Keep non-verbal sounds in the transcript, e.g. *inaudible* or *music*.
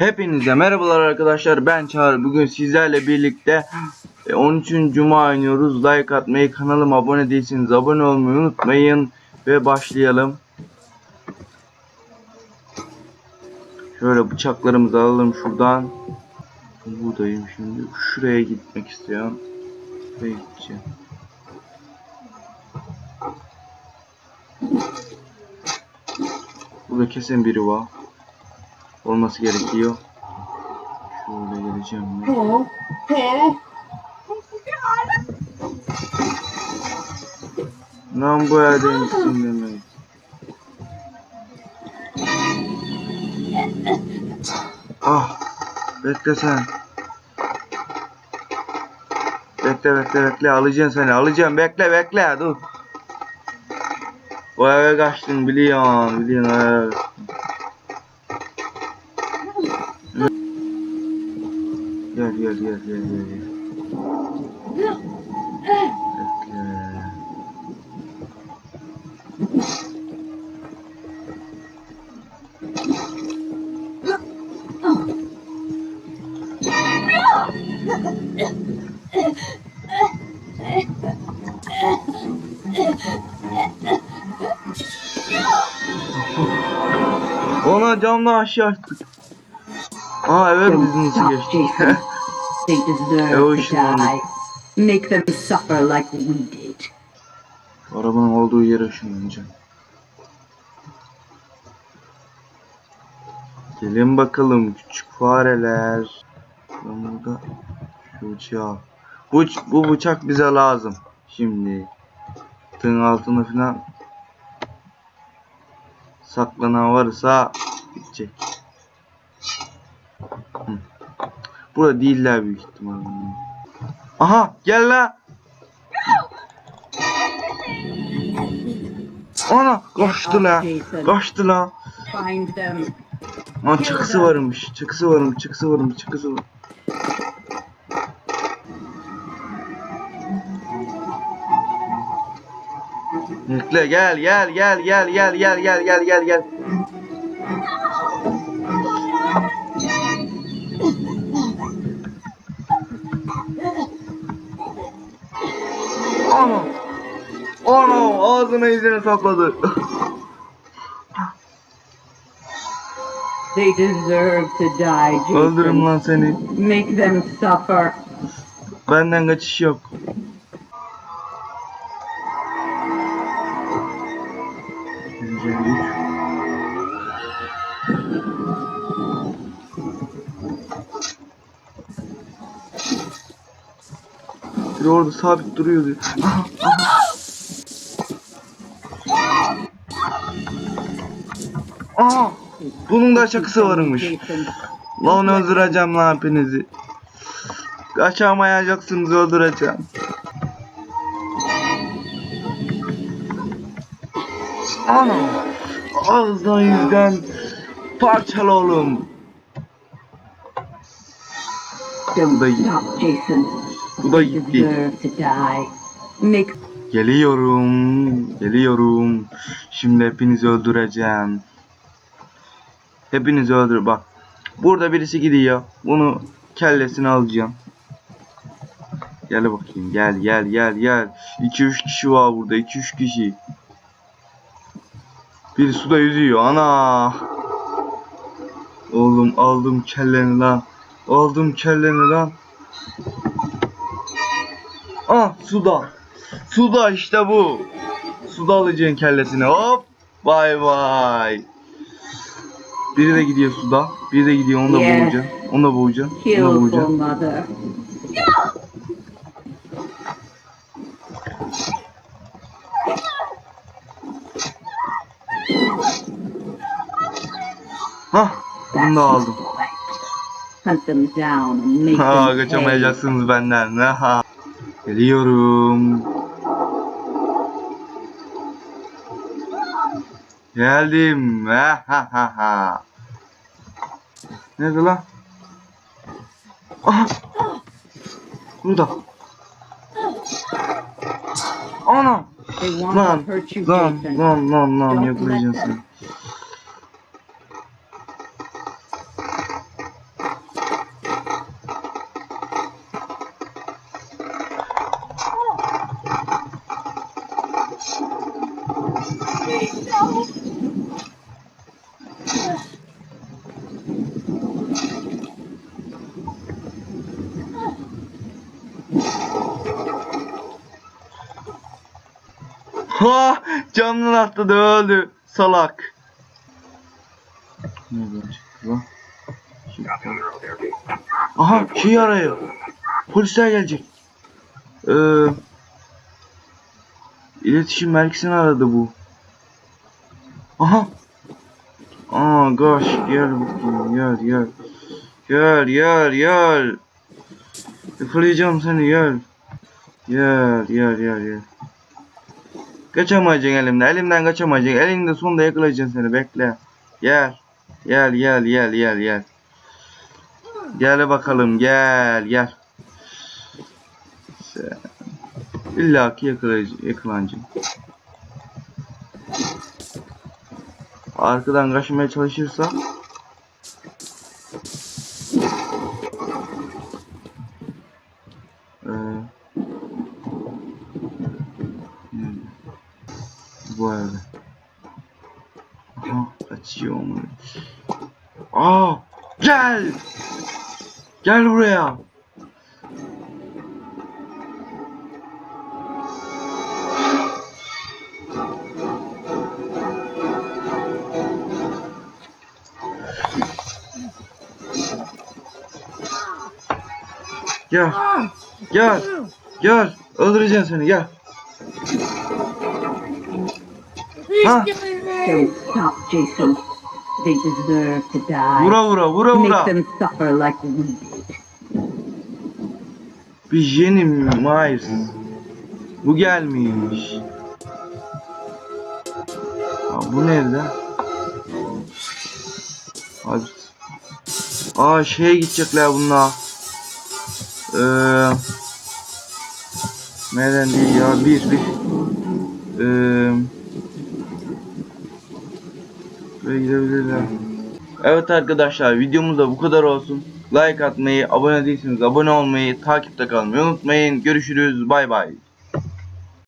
Hepinize merhabalar arkadaşlar. Ben Çağrı. Bugün sizlerle birlikte e, 13. Cuma oynuyoruz. Like atmayı kanalıma abone değilseniz abone olmayı unutmayın. Ve başlayalım. Şöyle bıçaklarımızı alalım şuradan. Buradayım şimdi. Şuraya gitmek istiyorum. Şuraya gideceğim. Burada kesin biri var olması gerekiyor. Şöyle geleceğim ben. Lan bu yerden gitsin demek. Ah, bekle sen. Bekle bekle bekle alacaksın seni alacağım bekle bekle dur. O eve kaçtın biliyorsun biliyorsun Gel gel gel gel gel gel. Bekle. Ona camdan aşağı attık. Aa evet bizim için Stop, geçti. Jason. *laughs* They deserve Oh, to die. Make them suffer like we did. Arabanın olduğu yere ışınlanacağım. Gelin bakalım küçük fareler. Ben burada şu bıçağı. Bu, bu bıçak bize lazım. Şimdi. Tığın altına falan saklanan varsa gidecek. Hı. Burada değiller büyük ihtimalle. Aha gel la. Ana kaçtı la. Kaçtı la. Lan çıkısı varmış. Çıkısı varmış. Çıkısı varmış. Çıkısı var. Bekle gel gel gel gel gel gel gel gel gel gel. Ana ağzına izini sakladı. They deserve to die, Jason. Öldürüm lan seni. Make them suffer. Benden kaçış yok. Biri orada sabit duruyordu. Aha! Bunun da şakası varmış. Lan öldüreceğim lan hepinizi. Kaçamayacaksınız öldüreceğim. Ana! Ağızdan yüzden parçalı oğlum. Bu da- Jason. Bu da gitti. Geliyorum. Geliyorum. Şimdi hepinizi öldüreceğim. Hepinizi öldür bak. Burada birisi gidiyor. Bunu kellesini alacağım. Gel bakayım. Gel gel gel gel. 2-3 kişi var burada. 2-3 kişi. Biri suda yüzüyor. Ana. Oğlum aldım kelleni lan. Aldım kelleni lan. Ah suda. Suda işte bu. Suda alacaksın kellesini. Hop. Bay bay. Biri de gidiyor suda. Biri de gidiyor onu da Yes. boğacaksın. Onu da boğacaksın. Onu da boğacaksın. Hah. Bunu da aldım. Ha kaçamayacaksınız benden. Ha. Geliyorum. Geldim. Ha ha ha ha. Nerede lan? Aha. Burada. Ana. Lan. Lan lan lan lan yakalayacaksın Ha camdan atladı öldü salak. Nereden çıktı lan? Aha şey arıyor. Polisler gelecek. Ee, iletişim merkezini aradı bu. Aha. Aa gosh gel bakayım gel gel. Gel gel gel. Yakalayacağım seni gel. Gel gel gel gel. Kaçamayacaksın elimden. Elimden kaçamayacaksın. Elinde sonunda yakalayacağım seni. Bekle. Gel. Gel gel gel gel gel. Gel bakalım gel gel. İlla ki yakalayıcı, yakalanacaksın. Arkadan kaçmaya çalışırsa Aha kaçıyor onu. Aa gel. Gel buraya. Gel. Gel. Gel. Öldüreceğim seni gel. Ha. Don't stop, Jason. They deserve to die. Vura vura vura vura. Make them suffer like we did. Bir Jenny Myers. Bu gelmiş. Aa, bu nerede? Abi. Aa şeye gidecekler bunlar. Ee, nereden değil ya bir bir. Ee, gidebilirler. Evet arkadaşlar videomuz da bu kadar olsun. Like atmayı, abone değilseniz abone olmayı, takipte kalmayı unutmayın. Görüşürüz. Bay bay.